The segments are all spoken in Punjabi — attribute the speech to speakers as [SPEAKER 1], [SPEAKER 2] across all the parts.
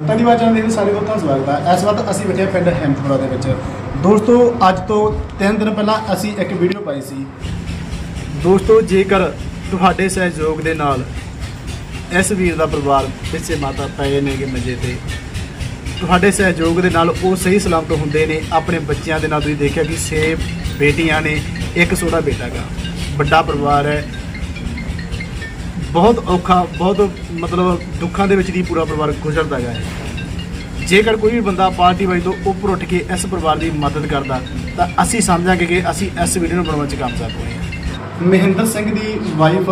[SPEAKER 1] ਧੰਨਵਾਦ ਚੈਨਲ ਦੇ ਸਾਰੇ ਦੋਸਤਾਂ ਦਾ ਸਵਾਗਤ ਹੈ ਇਸ ਵਕਤ ਅਸੀਂ ਬੈਠੇ ਹਾਂ ਪਿੰਡ ਹੈਮਪੁਰਾ ਦੇ ਵਿੱਚ। ਦੋਸਤੋ, ਅੱਜ ਤੋਂ 3 ਦਿਨ ਪਹਿਲਾਂ ਅਸੀਂ ਇੱਕ ਵੀਡੀਓ ਪਾਈ ਸੀ। ਦੋਸਤੋ, ਜੇਕਰ ਤੁਹਾਡੇ ਸਹਿਯੋਗ ਦੇ ਨਾਲ ਇਸ ਵੀਰ ਦਾ ਪਰਿਵਾਰ ਪਿੱਛੇ ਮਾਤਾ ਪਏ ਨੇਗੇ ਮੰਜੇ ਤੇ, ਤੁਹਾਡੇ ਸਹਿਯੋਗ ਦੇ ਨਾਲ ਉਹ ਸਹੀ ਸਲਾਮਤ ਹੁੰਦੇ ਨੇ। ਆਪਣੇ ਬੱਚਿਆਂ ਦੇ ਨਾਲ ਤੁਸੀਂ ਦੇਖਿਆ ਕਿ ਛੇ ਬੇਟੀਆਂ ਨੇ, ਇੱਕ ਛੋਟਾ ਬੇਟਾ ਗਾ ਵੱਡਾ ਪਰਿਵਾਰ ਹੈ ਬਹੁਤ ਔਖਾ, ਬਹੁਤ ਮਤਲਬ ਦੁੱਖਾਂ ਦੇ ਵਿੱਚ ਦੀ ਪੂਰਾ ਪਰਿਵਾਰ ਗੁਜ਼ਰਦਾ ਗਿਆ ਹੈ। ਜੇਕਰ ਕੋਈ ਵੀ ਬੰਦਾ ਪਾਰਟੀ ਵਾਈ ਤੋਂ ਉੱਪਰ ਉੱਠ ਕੇ ਇਸ ਪਰਿਵਾਰ ਦੀ ਮਦਦ ਕਰਦਾ, ਤਾਂ ਅਸੀਂ ਸਮਝਾਂਗੇ ਕਿ ਅਸੀਂ ਇਸ ਵੀਡੀਓ ਨੂੰ ਬਣਾਉਣ 'ਚ ਕਾਮਯਾਬ ਹੋਏ ਹਾਂ। ਮਹਿੰਦਰ ਸਿੰਘ ਦੀ ਵਾਈਫ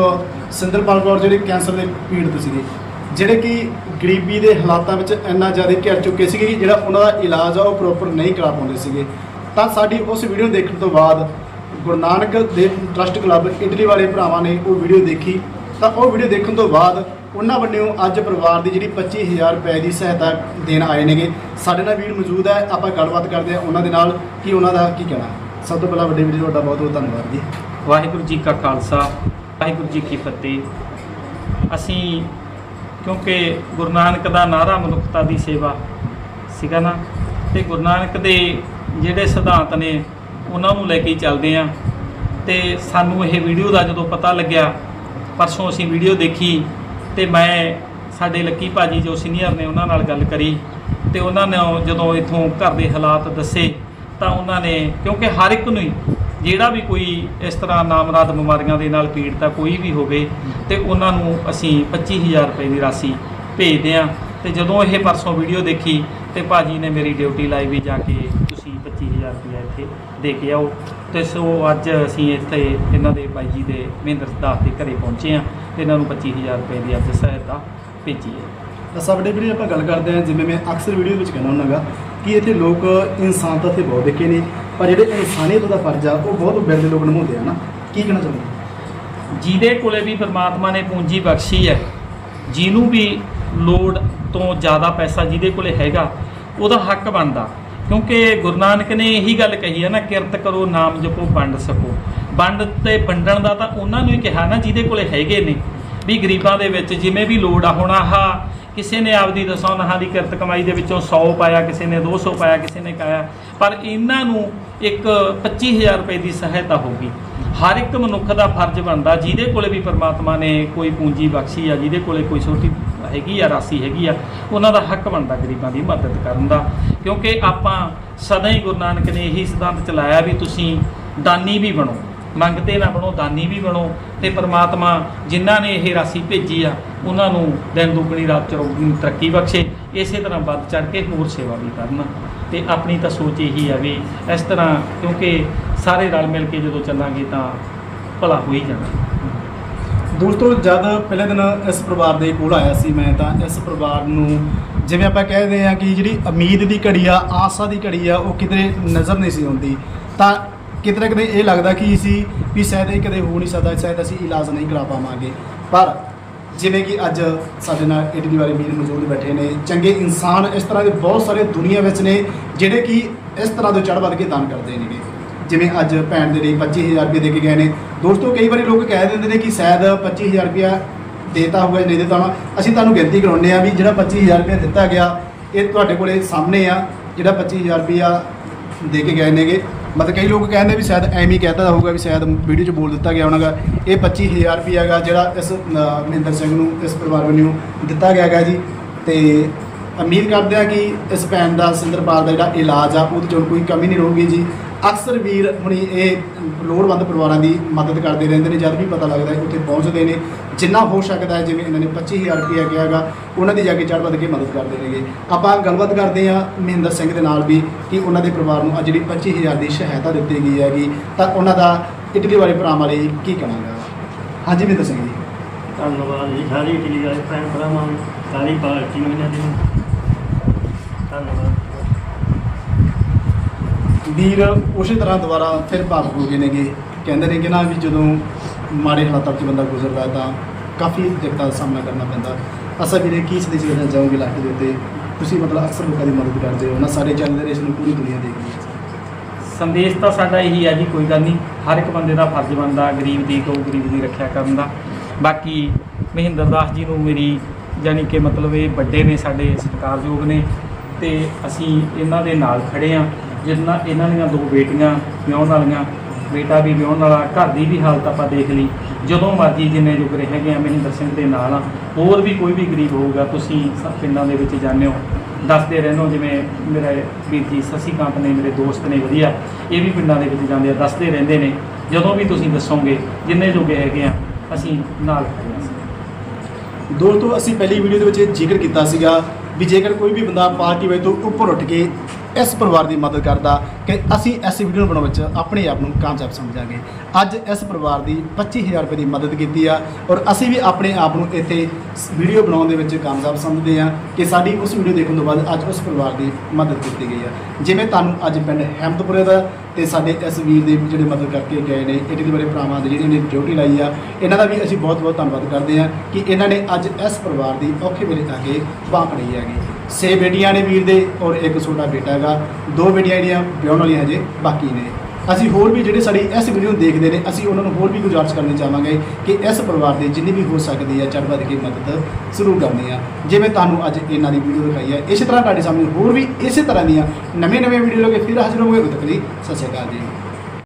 [SPEAKER 1] ਸਿੰਦਰਪਾਲ ਕੌਰ, ਜਿਹੜੇ ਕੈਂਸਰ ਦੇ ਪੀੜਤ ਸੀਗੇ, ਜਿਹੜੇ ਕਿ ਗਰੀਬੀ ਦੇ ਹਾਲਾਤਾਂ ਵਿੱਚ ਇੰਨਾ ਜ਼ਿਆਦਾ ਘਿਰ ਚੁੱਕੇ ਸੀਗੇ ਕਿ ਜਿਹੜਾ ਉਹਨਾਂ ਦਾ ਇਲਾਜ ਆ ਉਹ ਪ੍ਰੋਪਰ ਨਹੀਂ ਕਰਾ ਪਾਉਂਦੇ ਸੀਗੇ। ਤਾਂ ਸਾਡੀ ਉਸ ਵੀਡੀਓ ਦੇਖਣ ਤੋਂ ਬਾਅਦ Guru Nanak Dev trust club Italy ਵਾਲੇ ਭਰਾਵਾਂ ਨੇ ਉਹ ਵੀਡੀਓ ਦੇਖੀ। ਤਾਂ ਉਹ ਵੀਡੀਓ ਦੇਖਣ ਤੋਂ ਬਾਅਦ ਉਹਨਾਂ ਵੱਲੋਂ ਅੱਜ ਪਰਿਵਾਰ ਦੀ ਜਿਹੜੀ 25000 ਰੁਪਏ ਦੀ ਸਹਾਇਤਾ ਦੇਣ ਆਏ ਨੇਗੇ। ਸਾਡੇ ਨਾਲ ਵੀਰ ਮੌਜੂਦ ਹੈ, ਆਪਾਂ ਗੱਲਬਾਤ ਕਰਦੇ ਹਾਂ ਉਹਨਾਂ ਦੇ ਨਾਲ। ਕਿ ਉਹਨਾਂ ਦਾ ਕੀ ਕਹਿਣਾ? ਸਭ ਤੋਂ ਪਹਿਲਾਂ ਵੱਡੇ ਵੀਰ ਤੁਹਾਡਾ ਬਹੁਤ ਬਹੁਤ ਧੰਨਵਾਦ ਜੀ।
[SPEAKER 2] ਵਾਹਿਗੁਰੂ ਜੀ ਕਾ ਖਾਲਸਾ, ਵਾਹਿਗੁਰੂ ਜੀ ਕੀ ਫਤਿਹ। ਅਸੀਂ ਕਿਉਂਕਿ ਗੁਰੂ ਨਾਨਕ ਦਾ ਨਾਰਾ ਮਨੁੱਖਤਾ ਦੀ ਸੇਵਾ ਸੀਗਾ ਨਾ, ਤੇ ਗੁਰੂ ਨਾਨਕ ਦੇ ਜਿਹੜੇ ਸਿਧਾਂਤ ਨੇ, ਉਹਨਾਂ ਨੂੰ ਲੈ ਕੇ ਚੱਲਦੇ ਆ ਤੇ ਸਾਨੂੰ ਇਹ ਵੀਡੀਓ ਦਾ ਜਦੋਂ ਪਤਾ ਲੱਗਿਆ ਪਰਸੋਂ ਅਸੀਂ ਵੀਡੀਓ ਦੇਖੀ ਤੇ ਮੈਂ, ਸਾਡੇ ਲੱਕੀ ਭਾਜੀ ਜੋ ਸੀਨੀਅਰ ਨੇ ਉਹਨਾਂ ਨਾਲ ਗੱਲ ਕਰੀ ਤੇ ਉਹਨਾਂ ਨੇ ਜਦੋਂ ਇਥੋਂ ਘਰ ਦੇ ਹਾਲਾਤ ਦੱਸੇ ਤਾਂ ਉਹਨਾਂ ਨੇ, ਕਿਉਂਕਿ ਹਰ ਇੱਕ ਨੂੰ ਹੀ ਜਿਹੜਾ ਵੀ ਕੋਈ ਇਸ ਤਰ੍ਹਾਂ ਨਾਮਰਾਦ ਬਿਮਾਰੀਆਂ ਦੇ ਨਾਲ ਪੀੜਤਾ ਕੋਈ ਵੀ ਹੋਵੇ ਤੇ ਉਹਨਾਂ ਨੂੰ ਅਸੀਂ 25000 ਰੁਪਏ ਦੀ ਰਾਸ਼ੀ ਭੇਜਦੇ ਆ ਤੇ ਜਦੋਂ ਇਹ ਪਰਸੋਂ ਵੀਡੀਓ ਦੇਖੀ ਤੇ ਭਾਜੀ ਨੇ ਮੇਰੀ ਡਿਊਟੀ ਲਾਈ ਵੀ ਜਾ ਕੇ ਤੁਸੀਂ 25000 ਰੁਪਏ ਇੱਥੇ ਦੇ ਕੇ ਆਓ। ਤੇ ਸੋ ਅੱਜ ਅਸੀਂ ਇੱਥੇ ਇਹਨਾਂ ਦੇ ਬਾਈ ਜੀ ਦੇ ਮਹਿੰਦਰ ਦਾਸ ਦੇ ਘਰੇ ਪਹੁੰਚੇ ਆ ਤੇ ਇਹਨਾਂ ਨੂੰ 25000 ਰੁਪਏ ਦੀ ਅੱਜ ਸਹਾਇਤਾ ਭੇਜੀ ਹੈ।
[SPEAKER 1] ਤਾਂ ਵੱਡੇ ਵੀਰ ਆਪਾਂ ਗੱਲ ਕਰਦੇ ਹਾਂ ਜਿਵੇਂ ਮੈਂ ਅਕਸਰ ਵੀਡੀਓ ਵਿੱਚ ਕਹਿੰਦਾ ਹੁੰਨਾਗਾ ਕਿ ਇੱਥੇ ਲੋਕ ਇਨਸਾਨ ਤਾਂ ਇੱਥੇ ਬਹੁਤ ਦੇਖੇ ਨੇ ਪਰ ਜਿਹੜੇ ਇਨਸਾਨੀਅਤ ਦਾ ਫਰਜ਼ ਆ ਉਹ ਬਹੁਤ ਬਿਰਲੇ ਲੋਕ ਨਿਭਾਉਂਦੇ ਆ ਨਾ। ਕੀ ਕਹਿਣਾ ਚਾਹੁੰਦੇ
[SPEAKER 2] ਜਿਹਦੇ ਕੋਲੇ ਵੀ ਪ੍ਰਮਾਤਮਾ ਨੇ ਪੂੰਜੀ ਬਖਸ਼ੀ ਹੈ ਜਿਹਨੂੰ ਵੀ ਲੋੜ ਤੋਂ ਜ਼ਿਆਦਾ ਪੈਸਾ ਜਿਹਦੇ ਕੋਲੇ ਹੈਗਾ ਉਹਦਾ ਹੱਕ ਬਣਦਾ। ਕਿਉਂਕਿ ਗੁਰੂ ਨਾਨਕ ਨੇ ਇਹੀ ਗੱਲ ਕਹੀ ਹੈ ਨਾ, ਕਿਰਤ ਕਰੋ, ਨਾਮ ਜਪੋ, ਵੰਡ ਸਕੋ। ਵੰਡ ਤੇ ਵੰਡਣ ਦਾ ਤਾਂ ਉਹਨਾਂ ਨੂੰ ਹੀ ਕਿਹਾ ਨਾ, ਜਿਹਦੇ ਕੋਲੇ ਹੈਗੇ ਨੇ। ਵੀ ਗਰੀਬਾਂ ਦੇ ਵਿੱਚ ਜਿਵੇਂ ਵੀ ਲੋੜ ਆ, ਹੁਣ ਆਹ ਕਿਸੇ ਨੇ ਆਪਦੀ ਦਸੋਂ ਨਹਾਂ ਦੀ ਕਿਰਤ ਕਮਾਈ ਦੇ ਵਿੱਚੋਂ 100 ਪਾਇਆ, ਕਿਸੇ ਨੇ 200 ਪਾਇਆ, ਕਿਸੇ ਨੇ ਕਾਇਆ। ਪਰ ਇਹਨਾਂ ਨੂੰ ਇੱਕ 25000 ਰੁਪਏ ਦੀ ਸਹਾਇਤਾ ਹੋਗੀ ਹਰ ਇੱਕ ਮਨੁੱਖ ਦਾ ਫਰਜ਼ ਬਣਦਾ, ਜਿਹਦੇ ਕੋਲੇ ਵੀ ਪਰਮਾਤਮਾ ਨੇ ਕੋਈ ਪੂੰਜੀ ਬਖਸ਼ੀ ਆ, ਜਿਹਦੇ ਕੋਲੇ ਕੋਈ ਛੋਟੀ ਹੈਗੀ ਆ, ਰਾਸ਼ੀ ਹੈਗੀ ਆ, ਉਹਨਾਂ ਦਾ ਹੱਕ ਬਣਦਾ ਗਰੀਬਾਂ ਦੀ ਮਦਦ ਕਰਨ ਦਾ। ਕਿਉਂਕਿ ਆਪਾਂ ਸਦਾ ਹੀ ਗੁਰੂ ਨਾਨਕ ਨੇ ਇਹੀ ਸਿਧਾਂਤ ਚਲਾਇਆ ਵੀ ਤੁਸੀਂ ਦਾਨੀ ਵੀ ਬਣੋ, ਮੰਗਤੇ ਨਾ ਬਣੋ, ਦਾਨੀ ਵੀ ਬਣੋ ਤੇ ਪ੍ਰਮਾਤਮਾ ਜਿਨ੍ਹਾਂ ਨੇ ਇਹ ਰਾਸ਼ੀ ਭੇਜੀ ਆ, ਉਹਨਾਂ ਨੂੰ ਦਿਨ ਦੁਗਣੀ, ਰਾਤ ਚੌਗੁਣੀ ਤਰੱਕੀ ਬਖਸ਼ੇ, ਇਸੇ ਤਰ੍ਹਾਂ ਵੱਧ ਚੜ ਕੇ ਹੋਰ ਸੇਵਾ ਵੀ ਕਰਨ। ਤੇ ਆਪਣੀ ਤਾਂ ਸੋਚ ਇਹੀ ਆ ਵੀ ਇਸ ਤਰ੍ਹਾਂ ਕਿਉਂਕਿ ਸਾਰੇ ਰਲ ਮਿਲ ਕੇ ਜਦੋਂ ਚੱਲਾਂਗੇ ਤਾਂ ਭਲਾ ਹੋ ਹੀ ਜਾਣਾ।
[SPEAKER 1] ਦੋਸਤੋ ਜਦ ਪਹਿਲੇ ਦਿਨ ਇਸ ਪਰਿਵਾਰ ਦੇ ਕੋਲ ਆਇਆ ਸੀ ਮੈਂ ਤਾਂ ਇਸ ਪਰਿਵਾਰ ਨੂੰ ਜਿਵੇਂ ਆਪਾਂ ਕਹਿੰਦੇ ਆ ਕਿ ਜਿਹੜੀ ਉਮੀਦ ਦੀ ਘੜੀ ਆ, ਆਸਾ ਦੀ ਘੜੀ ਆ, ਉਹ ਕਿਤੇ ਨਜ਼ਰ ਨਹੀਂ ਸੀ ਆਉਂਦੀ। ਤਾਂ ਕਿਤੇ ਨਾ ਕਿਤੇ ਇਹ ਲੱਗਦਾ ਕਿ ਸੀ ਵੀ ਸ਼ਾਇਦ ਇਹ ਕਦੇ ਹੋ ਨਹੀਂ ਸਕਦਾ, ਸ਼ਾਇਦ ਅਸੀਂ ਇਲਾਜ ਨਹੀਂ ਕਰਾ ਪਾਵਾਂਗੇ। ਪਰ ਜਿਵੇਂ ਕਿ ਅੱਜ ਸਾਡੇ ਨਾਲ ਇਟਲੀ ਵਾਲੇ ਵੀਰ ਮੌਜੂਦ ਬੈਠੇ ਨੇ, ਚੰਗੇ ਇਨਸਾਨ ਇਸ ਤਰ੍ਹਾਂ ਦੇ ਬਹੁਤ ਸਾਰੇ ਦੁਨੀਆ ਵਿੱਚ ਨੇ, ਜਿਹੜੇ ਕਿ ਇਸ ਤਰ੍ਹਾਂ ਦੇ ਚੜ੍ਹ ਵੱਧ ਕੇ ਦਾਨ ਕਰਦੇ ਨੇਗੇ। ਜਿਵੇਂ ਅੱਜ ਭੈਣ ਦੇ ਲਈ 25000 ਰੁਪਏ ਦੇ ਕੇ ਗਏ ਨੇ ਦੋਸਤੋ ਕਈ ਵਾਰੀ ਲੋਕ ਕਹਿ ਦਿੰਦੇ ਨੇ ਕਿ ਸ਼ਾਇਦ 25000 ਰੁਪਇਆ ਦੇਤਾ ਹੋਊਗਾ ਜਾਂ ਨਹੀਂ ਦਿੱਤਾ ਹੋਣਾ। ਅਸੀਂ ਤੁਹਾਨੂੰ ਗਿਣਤੀ ਕਰਾਉਂਦੇ ਆ ਵੀ ਜਿਹੜਾ 25000 ਰੁਪਇਆ ਦਿੱਤਾ ਗਿਆ ਇਹ ਤੁਹਾਡੇ ਕੋਲੇ ਸਾਹਮਣੇ ਆ ਜਿਹੜਾ 25000 ਰੁਪਇਆ ਦੇ ਕੇ ਗਏ ਨੇਗੇ। ਮਤਲਬ ਕਈ ਲੋਕ ਕਹਿੰਦੇ ਵੀ ਸ਼ਾਇਦ ਐਵੇਂ ਹੀ ਕਹਿਤਾ ਹੋਊਗਾ ਵੀ ਸ਼ਾਇਦ ਵੀਡੀਓ 'ਚ ਬੋਲ ਦਿੱਤਾ ਗਿਆ ਹੋਣਾਗਾ। ਇਹ 25000 ਰੁਪਇਆ ਗਾ ਜਿਹੜਾ ਇਸ ਅ, ਮਹਿੰਦਰ ਸਿੰਘ ਨੂੰ ਇਸ ਪਰਿਵਾਰ ਵੱਲੋਂ ਦਿੱਤਾ ਗਿਆ ਹੈਗਾ ਜੀ। ਤੇ ਉਮੀਦ ਕਰਦੇ ਆ ਕਿ ਇਸ ਭੈਣ ਦਾ ਸਿੰਦਰਪਾਲ ਦਾ ਜਿਹੜਾ ਇਲਾਜ ਆ ਉਹਦੇ 'ਚ ਹੁਣ ਕੋਈ ਕਮੀ ਨਹੀਂ ਰਹੂਗੀ ਜੀ। ਅਕਸਰ ਵੀਰ ਹੁਣੀ ਇਹ ਲੋੜਵੰਦ ਪਰਿਵਾਰਾਂ ਦੀ ਮਦਦ ਕਰਦੇ ਰਹਿੰਦੇ ਨੇ, ਜਦ ਵੀ ਪਤਾ ਲੱਗਦਾ ਹੈ ਉੱਥੇ ਪਹੁੰਚਦੇ ਨੇ, ਜਿੰਨਾ ਹੋ ਸਕਦਾ ਹੈ, ਜਿਵੇਂ ਇਹਨਾਂ ਨੇ 25000 ਰੁਪਇਆ ਕਿਹਾ ਗਾ ਉਹਨਾਂ ਦੀ ਜਾ ਕੇ ਚੜ੍ਹ ਵੱਧ ਕੇ ਮਦਦ ਕਰਦੇ ਨੇਗੇ। ਆਪਾਂ ਗੱਲਬਾਤ ਕਰਦੇ ਹਾਂ ਮਹਿੰਦਰ ਸਿੰਘ ਦੇ ਨਾਲ ਵੀ ਕਿ ਉਹਨਾਂ ਦੇ ਪਰਿਵਾਰ ਨੂੰ ਅੱਜ ਜਿਹੜੀ 25000 ਦੀ ਸਹਾਇਤਾ ਦਿੱਤੀ ਗਈ ਹੈਗੀ, ਤਾਂ ਉਹਨਾਂ ਦਾ ਇਟਲੀ ਵਾਲੇ ਭਰਾਵਾਂ ਲਈ ਕੀ ਕਹਾਂਗਾ ਹਾਂਜੀ ਮਹਿੰਦਰ ਸਿੰਘ ਜੀ।
[SPEAKER 3] ਧੰਨਵਾਦ ਜੀ, ਸਾਰੀ ਇਟਲੀ ਵਾਲੇ ਭੈਣ ਭਰਾਵਾਂ ਨੂੰ, ਸਾਰੀ ਪਾਰਟੀ ਨੂੰ, ਇਹਨਾਂ ਧੰਨਵਾਦ।
[SPEAKER 1] ਵੀਰ ਉਸੇ ਤਰ੍ਹਾਂ ਦੁਬਾਰਾ ਫਿਰ ਭਾਵਕ ਹੋ ਗਏ ਨੇਗੇ। ਕਹਿੰਦੇ ਨੇ ਕਿ ਨਾ ਵੀ ਜਦੋਂ ਮਾੜੇ ਹਾਲਾਤਾਂ 'ਚ ਬੰਦਾ ਗੁਜ਼ਰਦਾ ਤਾਂ ਕਾਫੀ ਦਿੱਕਤਾਂ ਦਾ ਸਾਹਮਣਾ ਕਰਨਾ ਪੈਂਦਾ। ਅਸਾਂ ਵੀਰੇ, ਕੀ ਸੰਦੇਸ਼ ਦੇਣਾ ਚਾਹੋਗੇ ਲਾਸਟ ਦੇ ਉੱਤੇ? ਤੁਸੀਂ ਮਤਲਬ ਅਕਸਰ ਲੋਕਾਂ ਦੀ ਮਦਦ ਕਰਦੇ ਹੋ ਨਾ ਸਾਰੇ ਚੈਨਲ ਰਹੇ ਇਸ ਨੂੰ ਪੂਰੀ ਦੁਨੀਆ ਦੇਖਦੀ ਹੈ।
[SPEAKER 2] ਸੰਦੇਸ਼ ਤਾਂ ਸਾਡਾ ਇਹੀ ਹੈ ਜੀ, ਕੋਈ ਗੱਲ ਨਹੀਂ। ਹਰ ਇੱਕ ਬੰਦੇ ਦਾ ਫਰਜ਼ ਬਣਦਾ, ਗਰੀਬ ਦੀ ਗਊ ਗਰੀਬ ਦੀ ਰੱਖਿਆ ਕਰਨ ਦਾ। ਬਾਕੀ ਮਹਿੰਦਰ ਦਾਸ ਜੀ ਨੂੰ ਮੇਰੀ ਜਾਣੀ ਕਿ ਮਤਲਬ ਇਹ ਵੱਡੇ ਨੇ, ਸਾਡੇ ਸਤਿਕਾਰਯੋਗ ਨੇ ਤੇ ਅਸੀਂ ਇਹਨਾਂ ਦੇ ਨਾਲ ਖੜੇ ਆ ਜਿਸ ਨਾਲ ਇਹਨਾਂ ਦੀਆਂ ਦੋ ਬੇਟੀਆਂ, ਵਿਆਹੁਣ ਵਾਲੀਆਂ, ਬੇਟਾ ਵੀ ਵਿਆਹੁਣ ਵਾਲਾ, ਘਰ ਦੀ ਵੀ ਹਾਲਤ ਆਪਾਂ ਦੇਖ ਲਈ। ਜਦੋਂ ਮਰਜ਼ੀ ਜਿੰਨੇ ਜੁਗਰੇ ਹੈਗੇ ਆ, ਮਹਿੰਦਰ ਸਿੰਘ ਦੇ ਨਾਲ ਹੋਰ ਵੀ ਕੋਈ ਵੀ ਗਰੀਬ ਹੋਊਗਾ, ਤੁਸੀਂ ਸਭ ਪਿੰਡਾਂ ਦੇ ਵਿੱਚ ਜਾਂਦੇ ਹੋ। ਦੱਸਦੇ ਰਹਿੰਦੇ ਹੋ, ਜਿਵੇਂ ਮੇਰੇ ਵੀਰ ਜੀ ਸਸੀਕਾਂਤ ਨੇ, ਮੇਰੇ ਦੋਸਤ ਨੇ, ਵਧੀਆ। ਇਹ ਵੀ ਪਿੰਡਾਂ ਦੇ ਵਿੱਚ ਜਾਂਦੇ ਆ, ਦੱਸਦੇ ਰਹਿੰਦੇ ਨੇ। ਜਦੋਂ ਵੀ ਤੁਸੀਂ ਦੱਸੋਗੇ, ਜਿੰਨੇ ਜੋਗੇ ਹੈਗੇ ਆ, ਅਸੀਂ ਨਾਲ ਖੜੇ ਹਾਂ।
[SPEAKER 1] ਦੋਸਤੋ, ਅਸੀਂ ਪਹਿਲੀ ਵੀਡੀਓ ਦੇ ਵਿੱਚ ਜ਼ਿਕਰ ਕੀਤਾ ਸੀਗਾ ਵੀ ਜੇਕਰ ਕੋਈ ਵੀ ਬੰਦਾ ਪਾਰਟੀ ਵੇ ਤੋਂ ਉੱਪਰ ਉੱਠ ਕੇ ਇਸ ਪਰਿਵਾਰ ਦੀ ਮਦਦ ਕਰਦਾ ਕਿ ਅਸੀਂ ਇਸ ਵੀਡੀਓ ਬਣਾਉਣ ਵਿੱਚ ਆਪਣੇ ਆਪ ਨੂੰ ਕਾਮਯਾਬ ਸਮਝਾਂਗੇ। ਅੱਜ ਇਸ ਪਰਿਵਾਰ ਦੀ 25000 ਰੁਪਏ ਦੀ ਮਦਦ ਕੀਤੀ ਆ ਔਰ ਅਸੀਂ ਵੀ ਆਪਣੇ ਆਪ ਨੂੰ ਇੱਥੇ ਵੀਡੀਓ ਬਣਾਉਣ ਦੇ ਵਿੱਚ ਕਾਮਯਾਬ ਸਮਝਦੇ ਆ ਕਿ ਸਾਡੀ ਉਸ ਵੀਡੀਓ ਦੇਖਣ ਤੋਂ ਬਾਅਦ ਅੱਜ ਉਸ ਪਰਿਵਾਰ ਦੀ ਮਦਦ ਕੀਤੀ ਗਈ ਆ। ਜਿਵੇਂ ਤੁਹਾਨੂੰ ਅੱਜ ਪਿੰਡ ਹੈਮਦਪੁਰੇ ਦਾ ਤੇ ਸਾਡੇ ਇਸ ਵੀਰ ਦੇ ਜਿਹੜੇ ਮਦਦ ਕਰਕੇ ਗਏ ਨੇ ਇਟਲੀ ਵਾਲੇ ਭਰਾਵਾਂ ਦੇ ਜਿਹੜੇ ਨੇ ਡਿਊਟੀ ਲਾਈ ਆ, ਇਹਨਾਂ ਦਾ ਵੀ ਅਸੀਂ ਬਹੁਤ ਬਹੁਤ ਧੰਨਵਾਦ ਕਰਦੇ ਆ ਕਿ ਇਹਨਾਂ ਨੇ ਅੱਜ ਇਸ ਪਰਿਵਾਰ ਦੀ ਔਖੇ ਵੇਲੇ ਆ ਕੇ ਬਾਹ ਫੜੀ ਹੈਗੀ। ਛੇ ਬੇਟੀਆਂ ਨੇ ਵੀਰ ਦੇ ਔਰ ਇੱਕ ਛੋਟਾ ਬੇਟਾ ਹੈਗਾ। ਦੋ ਬੇਟੀਆਂ ਜਿਹੜੀਆਂ ਵਿਆਹੁਣ ਵਾਲੀਆਂ ਹਜੇ ਬਾਕੀ ਨੇ। ਅਸੀਂ ਹੋਰ ਵੀ ਜਿਹੜੇ ਸਾਡੀ ਇਸ ਵੀਡੀਓ ਨੂੰ ਦੇਖਦੇ ਨੇ, ਅਸੀਂ ਉਹਨਾਂ ਨੂੰ ਹੋਰ ਵੀ ਗੁਜ਼ਾਰਿਸ਼ ਕਰਨੀ ਚਾਹਾਂਗੇ ਕਿ ਇਸ ਪਰਿਵਾਰ ਦੇ ਜਿੰਨੀ ਵੀ ਹੋ ਸਕਦੀ ਹੈ, ਚੜ੍ਹ ਵੱਧ ਕੇ ਮਦਦ ਜ਼ਰੂਰ ਕਰਨੀ ਆ। ਜਿਵੇਂ ਤੁਹਾਨੂੰ ਅੱਜ ਇਹਨਾਂ ਦੀ ਵੀਡੀਓ ਦਿਖਾਈ ਹੈ, ਇਸੇ ਤਰ੍ਹਾਂ ਤੁਹਾਡੇ ਸਾਹਮਣੇ ਹੋਰ ਵੀ ਇਸੇ ਤਰ੍ਹਾਂ ਦੀਆਂ ਨਵੇਂ ਨਵੇਂ ਵੀਡੀਓ ਲੈ ਕੇ ਫਿਰ ਹਾਜ਼ਰ ਹੋਵਾਂਗੇ। ਉਦੋਂ ਤੱਕ ਲਈ ਸਤਿ ਸ਼੍ਰੀ ਅਕਾਲ ਜੀ।